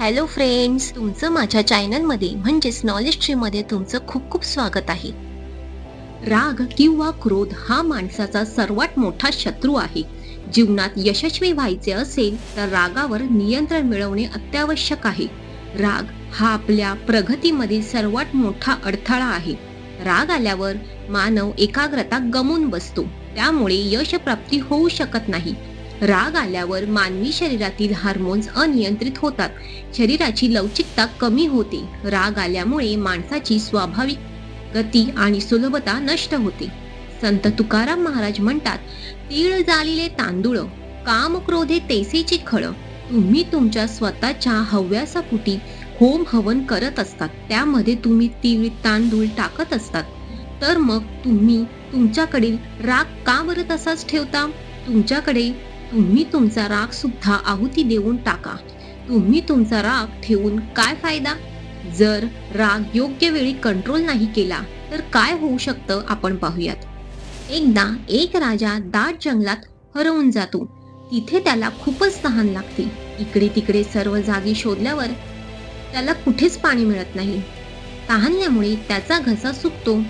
Hello friends तुमचं माझ्या चॅनलमध्ये म्हणजेच नॉलेज ट्रीमध्ये तुमचं खूप खूप स्वागत आहे. राग किंवा क्रोध हा माणसाचा सर्वात मोठा शत्रू आहे. जीवनात यशस्वी व्हायचे असेल तर रागावर नियंत्रण मिळवणे अत्यावश्यक आहे. राग हा आपल्या प्रगतीमधील सर्वात मोठा अडथळा आहे. राग आल्यावर मानव एकाग्रता गमून बसतो. त्यामुळे यशप्राप्ती होऊ शकत नाही. राग आल्यावर मानवी शरीरातील हार्मोन्स अनियंत्रित होतात. शरीराची लवचिकता कमी होते. राग आल्यामुळे माणसाची स्वाभाविक गती आणि सुलभता नष्ट होते. संत तुकाराम महाराज म्हणतात तीळ जालिले तांदूळ काम क्रोधे तेसेची खळ तुम्ही तुमच्या स्वतःच्या हव्यासापुटी होम हवन करत असतात. त्यामध्ये तुम्ही तीळ तांदूळ टाकत असतात. तर मग तुम्ही तुमच्याकडील राग का बरं तसाच ठेवता? तुमच्याकडे तुम्ही तुमचा राग सुद्धा आहुती देऊन टाका. तुम्ही तुमचा राग ठेवून काय फायदा? जर राग योग्य वेळी कंट्रोल नाही केला तर काय होऊ शकतं आपण पाहूयात. एकदा एक राजा दाट जंगलात हरवून जातो. तिथे त्याला खूपच तहान लागते. इकडे तिकडे सर्व जागी शोधल्यावर त्याला कुठेच पाणी मिळत नाही. तहानल्यामुळे त्याचा घसा सुकतो.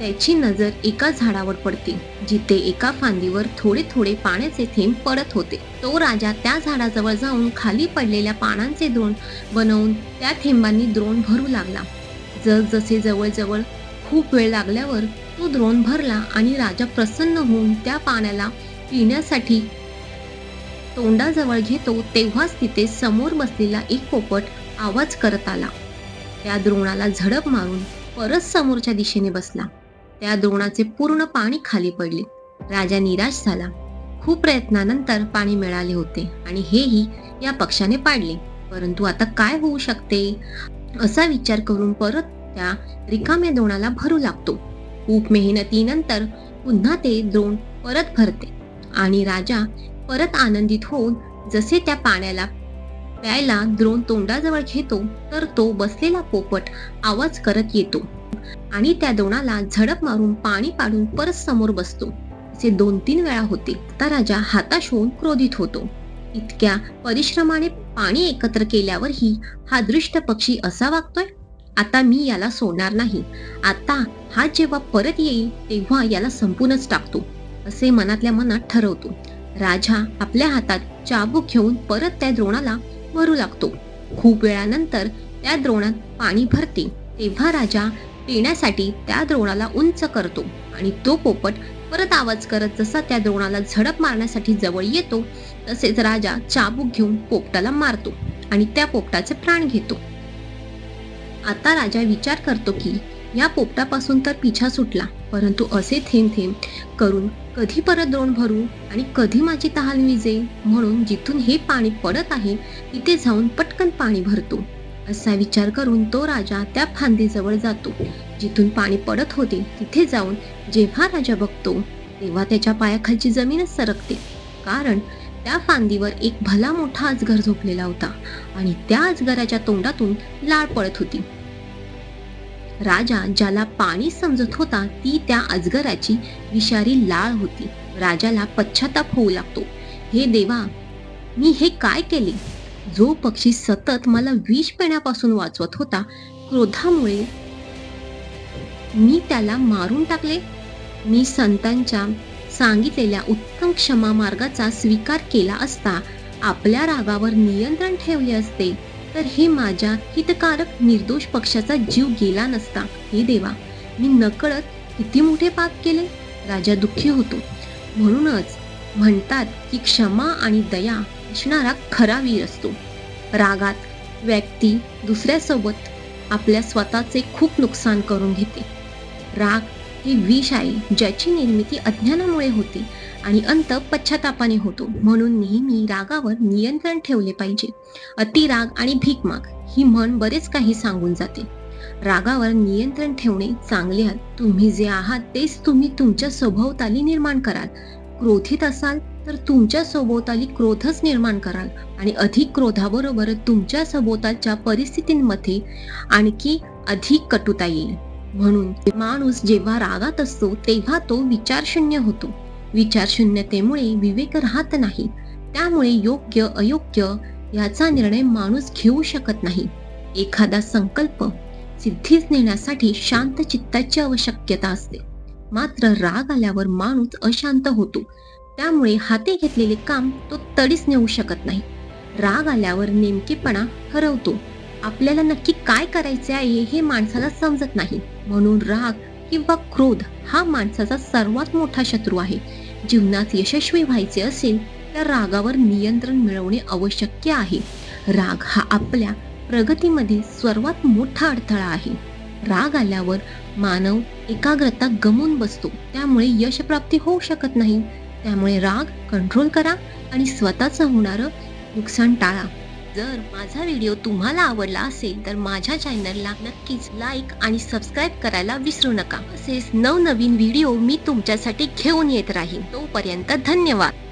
त्याची नजर एका झाडावर पडते जिथे एका फांदीवर थोडे थोडे पाण्याचे थेंब पडत होते. तो राजा त्या झाडाजवळ जाऊन खाली पडलेल्या पानांचे द्रोण बनवून त्या थेंबांनी द्रोण भरू लागला. जसजसे जवळजवळ खूप वेळ लागल्यावर तो द्रोण भरला आणि राजा प्रसन्न होऊन त्या पाण्याला पिण्यासाठी तोंडाजवळ घेतो तेव्हाच तिथे समोर बसलेला एक पोपट आवाज करत आला. त्या द्रोणाला झडप मारून परत समोरच्या दिशेने बसला. त्या द्रोणाचे पूर्ण पाणी खाली पडले. राजा निराश झाला. खूप प्रयत्नानंतर पाणी मिळाले होते आणि हेही या पक्षाने पाडले. परंतु आता काय होऊ शकते? असा विचार करून परत त्या रिकाम्या द्रोणाला भरू लागतो. खूप मेहनतीनंतर पुन्हा ते द्रोण परत भरते आणि राजा परत आनंदित होऊन जसे त्या पाण्याला प्यायला द्रोण तोंडाजवळ घेतो तर तो बसलेला पोपट आवाज करत येतो. आणि त्या द्रोणाला झडप मारून पाणी पाडून परत समोर बसतो. असे दोन तीन वेळा होते. आता राजा हाताश होऊन क्रोधित होतो. इतक्या परिश्रमाने पाणी एकत्र केल्यावरही हा दृष्ट पक्षी असा वागतोय? आता मी याला सोडणार नाही. आता हा जेव्हा परत येईल तेव्हा याला संपूनच टाकतो. असे मनातल्या मनात ठरवतो. राजा आपल्या हातात चाबूक घेऊन परत त्या द्रोणाला मरू लागतो. खूप वेळानंतर त्या द्रोणात पाणी भरते. तेव्हा राजा पिण्यासाठी त्या द्रोणाला उंच करतो आणि तो पोपट परत आवाज करत जसा त्या द्रोणाला झडप मारण्यासाठी जवळ येतो तसेच राजा चाबूक घेऊन पोपटाला मारतो आणि त्या पोपटाचे प्राण घेतो. आता राजा विचार करतो की या पोपटापासून तर पिछा सुटला परंतु असे थेंब थेंब करून कधी परत द्रोण भरू आणि कधी माझी तहान विजे म्हणून जिथून हे पाणी पडत आहे तिथे जाऊन पटकन पाणी भरतो. असा विचार करून तो राजा त्या फांदीजवळ जातो. जिथून पाणी पडत होते तिथे जाऊन जेव्हा राजा बघतो तेव्हा त्याच्या पायाखालची जमीनच सरकते. कारण त्या फांदीवर एक भला मोठा अजगर झोपलेला होता आणि त्या अजगराच्या तोंडातून लाळ पडत होती. राजा ज्याला पाणी समजत होता ती त्या अजगराची विषारी लाळ होती. राजाला पश्चाताप होऊ लागतो. हे देवा मी हे काय केले? जो पक्षी सतत मला विष पेण्यापासून वाचवत होता क्रोधामुळे मी त्याला मारून टाकले. मी संतांच्या सांगितलेल्या उत्तम क्षमा मार्गाचा स्वीकार केला असता आपल्या रागावर नियंत्रण ठेवले असते तर हे माझ्या हितकारक निर्दोष पक्षाचा जीव गेला नसता. हे देवा मी नकळत किती मोठे पाप केले? राजा दुःखी होतो. म्हणूनच म्हणतात की क्षमा आणि दया असणारा खरा वीर असतो. रागात व्यक्ती दुसऱ्यासोबत आपल्या स्वतःचे खूप नुकसान करून घेते. राग हे विष आहे ज्याची निर्मिती अज्ञानामुळे होते आणि अंत पश्चातापाने होतो. म्हणून नेहमी रागावर नियंत्रण ठेवले पाहिजे. अतिराग आणि भीकमाग ही म्हण बरेच काही सांगून जाते. रागावर नियंत्रण ठेवणे चांगले आहात तुम्ही जे आहात तेच तुम्ही तुमच्या सभोवताली निर्माण कराल. क्रोधित असाल तर तुमच्या सभोवताली क्रोधच निर्माण कराल आणि अधिक क्रोधाबरोबर तुमच्या सभोवतालच्या परिस्थितींमध्ये आणखी अधिक कटुता येईल. म्हणून माणूस जेव्हा रागात असतो तेव्हा तो विचारशून्य होतो. विचारशून्यतेमुळे विवेक राहत नाही. त्यामुळे योग्य अयोग्य याचा निर्णय माणूस घेऊ शकत नाही. एखादा संकल्प सिद्धीस नेण्यासाठी शांत चित्ताची आवश्यकता असते. मात्र राग आल्यावर माणूस अशांत होतो. त्यामुळे हाती घेतलेले काम तो तडीच नेऊ शकत नाही. राग आल्यावर नेमकेपणा हरवतो. आपल्याला नक्की काय करायचे आहे हे माणसाला समजत नाही. म्हणून राग किंवा क्रोध हा माणसाचा सर्वात मोठा शत्रू आहे. जीवनात यशस्वी व्हायचे असेल तर रागावर नियंत्रण मिळवणे आवश्यक आहे. राग हा आपल्या प्रगतीमध्ये सर्वात मोठा अडथळा आहे. राग आल्यावर मानव एकाग्रता गमून बसतो. त्यामुळे यशप्राप्ती होऊ शकत नाही. त्यामुळे राग कंट्रोल करा आणि स्वतःचं होणारं नुकसान टाळा. जर माझा व्हिडिओ तुम्हाला आवडला असेल तर माझ्या चॅनलला नक्कीच लाईक आणि सबस्क्राईब करायला विसरू नका. तसेच नवनवीन व्हिडिओ मी तुमच्यासाठी घेऊन येत राहीन. तोपर्यंत धन्यवाद.